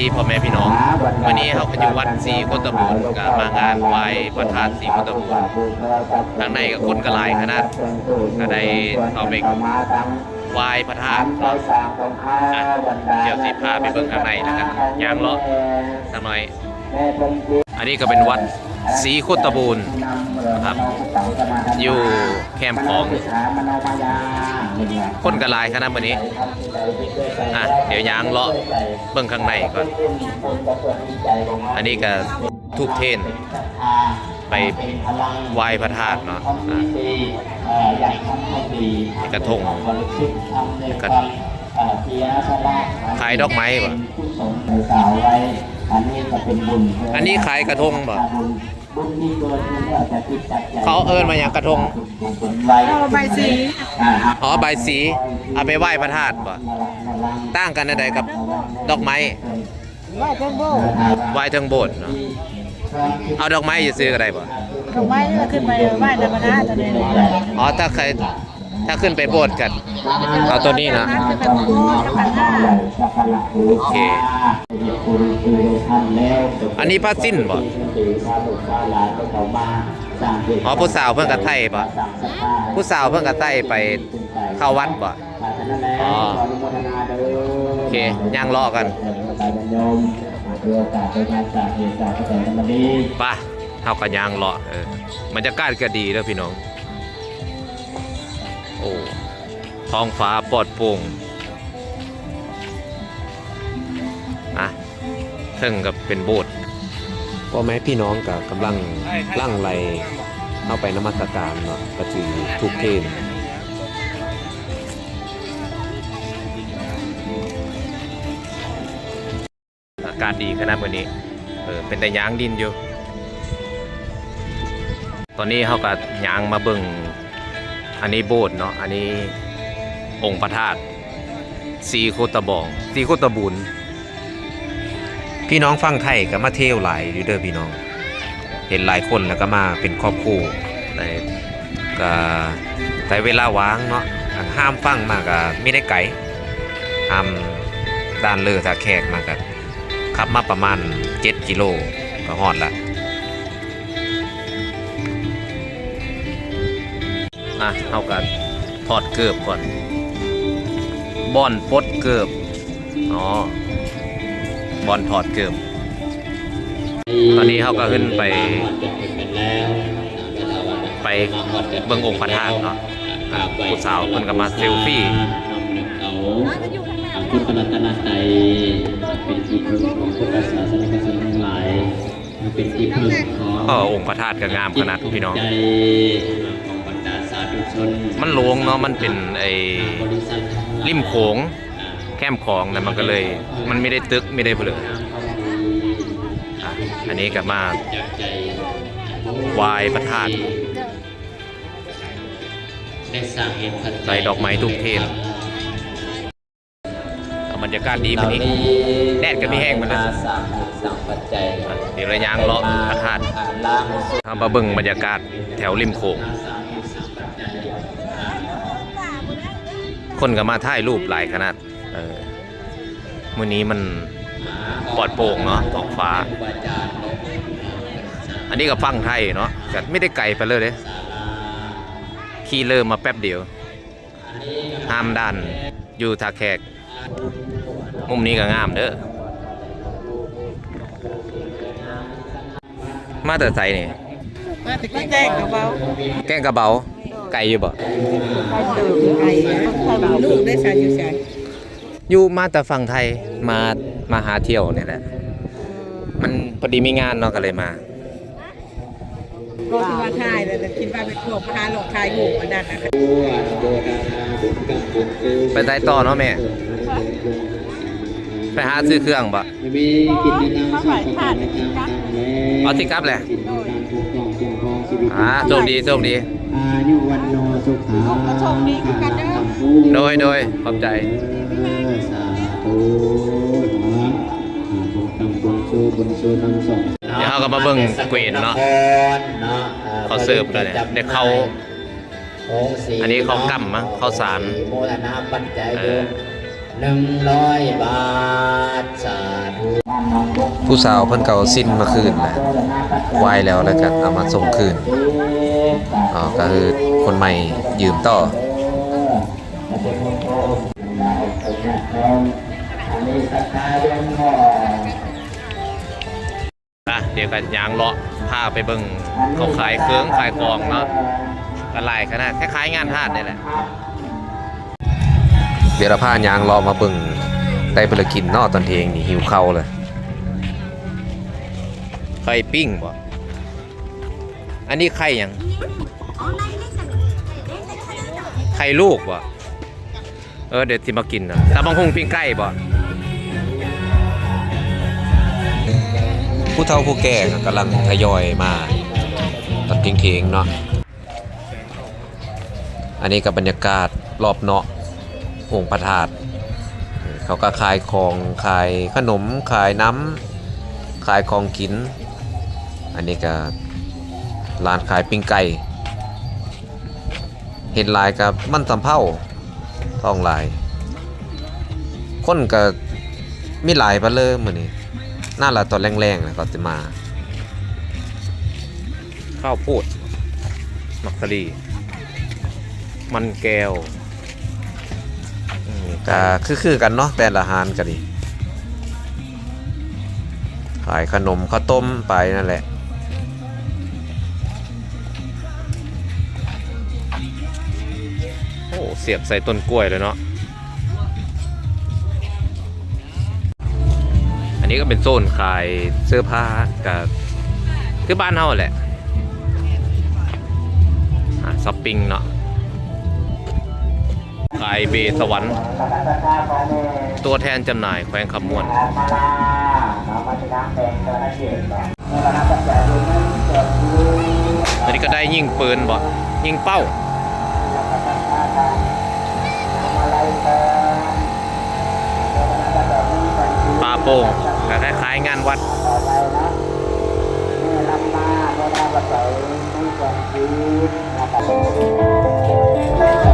ดีพ่อแม่พี่น้อง วันนี้เขาก็อยู่วัดศรีโคตบูรณ์ก็มางานไหว้พระธาตุศรีโคตบูรณ์ทางในก็คนก็หลายขนาดก็ได้เอาไปไหว้พระธาตุเดี๋ยวสิพาไปเบิ่งข้างในนะครับยางเลาะสักหน่อย อันนี้ก็เป็นวัดศรีโคตบูรณ์ ครับ อยู่แคมป์ของคนกระลายคณะวันนี้อะเดี๋ยวยางเลาะเบิ่งข้างในก่อน อันนี้ก็ทุกเทน ไปไหว้พระธาตุเนาะอะนี่กระทงกระขายดอกไม้ป่ะอันนี้ขายกระทงป่ะ บุญที่เกิดขึ้นแล้วจะติดจัดใจเขาเอิ้นมาอย่างกระทงเอาใบสีอ๋อใบายสีเอาไปไหว้พระธาตุป่ะต่างกันอะไรกับดอกไม้ไหว้เจ้าโบไหว้เทั้งโบสถ์เนาะเอาดอกไม้จะซื้อก็ได้ป่ะดอกไม้ก็ขึ้นไปไหว้ธรรมดาตัวนี้อ๋อถ้าใคร ถ้าขึ้นไปโบสถ์กัน เอาตัวนี้นะโอเค อันนี้ผ้าสิ้นป่ะอ๋อผู้สาวเพิ่งกระไทยป่ะผู้สาวเพิ่งกระไทยไปเข้าวัดป่ะอ๋อโอเคย่างรอกันป่ะเท่ากับยางลาะเออบรรยากาศก็ดีแล้วพี่น้อง โอ้ท้องฟ้าปลอดโปร่งอะเพิ่งกับเป็นโบสถ์พ่อแม่พี่น้องกับกำลังลั่งไหลเข้าไปนมัสการเนาะก็คือทุกเทนอากาศดีขนาดวันนี้ เออ เป็นแต่ยางดินอยู่ ตอนนี้เขาก็ยางมาเบิ่ง อันนี้โบสถ์เนาะ อันนี้องค์พระธาตุสีโคตะบองสีโคตะบุญพี่น้องฟังไทยก็มาเที่ยวหลายอยู่เด้อพี่น้อง เห็นหลายคนแล้วก็มาเป็นครอบครัวแต่ก็แต่เวลาว่างเนาะห้ามฟังมากก็ไม่ได้ไกลห้ามด้านเลอถ้าแขกมาก็ขับมาประมาณ 7 กิโลก็ฮอดละ อะเอากันถอดเกือบก่อนบอนปลดเกือบอ๋อบอนถอดเกือบตอนนี้เขาก็ขึ้นไป ไปเบิ่งองค์พระธาตุเนาะอะผู้สาวเพิ่นก็มาเซลฟี่พุทธรัตนตรัยเป็นที่พึ่งของพุทธศาสนิกชนทั้งหลายเป็นที่พึ่งของก็องค์พระธาตุก็งามขนาดพี่น้อง มันโลงเนาะมันเป็นไอ้ริษัททั้งหลายริมโขงแคมคลองนะมันก็เลย มันไม่ได้ตึกไม่ได้เปลือกอันนี้ก็มาจาวายพระธาตุได้สร้างเหตุปัจจัยใส่ดอกไม้ทุกเทศบรรยากาศดีวันนี้แดดก็ไม่แห้งมือนนะเดี๋ยวรายางเลาะพระธาตุล่างสุดทำมาเบิ่งบรรยากาศแถวริมโค้ง คนก็มาถ่ายรูปหลายขนาดเออมื้อนี้มันปลอดโปร่งเนาะท้องฟ้า อันนี้ก็ฟังไทยเนาะก็ไม่ได้ไกลไปเลยเด้ขี่เริ่มมาแป๊บเดียวห้ามด้านอยู่ทาแขก มุมนี้ก็งามเด้อมาแต่ใส่นี่มาตะกี้แจ้งกับเบาแกงกระเบา ไก่อยู่บ่ไปเติมไก่ต้องคอยมีลูกได้ชายอยู่ชายอยู่มาแต่ฝั่งไทยมามาหาเที่ยวเนี่ยแหละมันพอดีมีงานเนาะก็เลยมาก็คิดว่าทายแต่คิดว่าเป็นพวกพาหลอกทายอยู่อันนั้นนะคะไปไต่ต่อเนาะแม่ไปหาซื้อเครื่องบ่มีกิจกรรมสร้างความในการต่างแล้วเอาที่กลับแหละสิ่งการปกครองคุ้มครองชีวิตอ่าโชคดีโชคดีอายุวันโนสุขังโชคดีคือกันเด้อโดยโดยขอบใจสาธุนะบุญนำบุญชูบุญชูนำส่งเดี๋ยวเราก็มาเบิ่งเกวียนเนาะเขาเสิร์ฟเลยเนี่ยเดี๋ยวเขาอันนี้เขากำมั้งข้าวสารโมทนาปัจจัยเอเดิอม หนึ่งร้อยบาทสาธุผู้สาวเพิ่นเก่าสิ้นมาคืนแหละไหวแล้วแล้วก็เอามาส่งคืนอ๋อก็คือคนใหม่ยืมต่ออะเดี๋ยวกันยางเลาะพาไปเบิ่งเขาขายเครื่องขายของเนาะกันหลายขนาดคล้ายๆงานทาสนี่แหละ เดี๋ยวเราพายางเลาะมาเบิ่งได้เพิ่นละกินเนาะตอนเทงนี่หิวเข้าเลยไข่ปิ้งบ่อันนี้ไข่ยังไข่ลูกบ่เออเดี๋ยวสิมากินนะตาบังคงปิ้งไก่บ่ผู้เฒ่าผู้แก่กำลังทยอยมาตัดทิ้งเทงๆเนาะอันนี้กับบรรยากาศรอบเนาะ องค์พระธาตุเขาก็ขายของขายขนมขายน้ำขายของกิน อันนี้ก็ร้านขายปิ้งไก่เห็นลายกับมันตำเผาท้องลาย คนก็มีหลายไปเลยมือนี้น่าละตอนแรงๆนะก็จะมา ข้าวโพดมักสลี มันแก้ว ก็คือๆกันเนาะแต่ละหารก็ดีขายขนมข้าวต้มไปนั่นแหละโอ้เสียบใส่ต้นกล้วยเลยเนาะอันนี้ก็เป็นโซนขายเสื้อผ้ากับคือบ้านเฮาแหละอะช้อปปิ้งเนาะ ขายเบสวรรค์ตัวแทนจำหน่ายแขวงคำมวนอันนี้ก็ได้ยิงปืนบ่ยิงเป้าปลาโป่งก็คล้ายๆงานวัด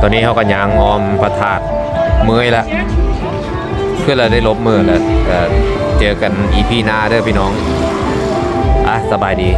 ตอนนี้เขาก็ยางออมประทาดเมื่อยละเพื่อเราได้ลบมือแล้วเอ่อเจอกันอีพีหน้าเด้อพี่น้องอะสบายดี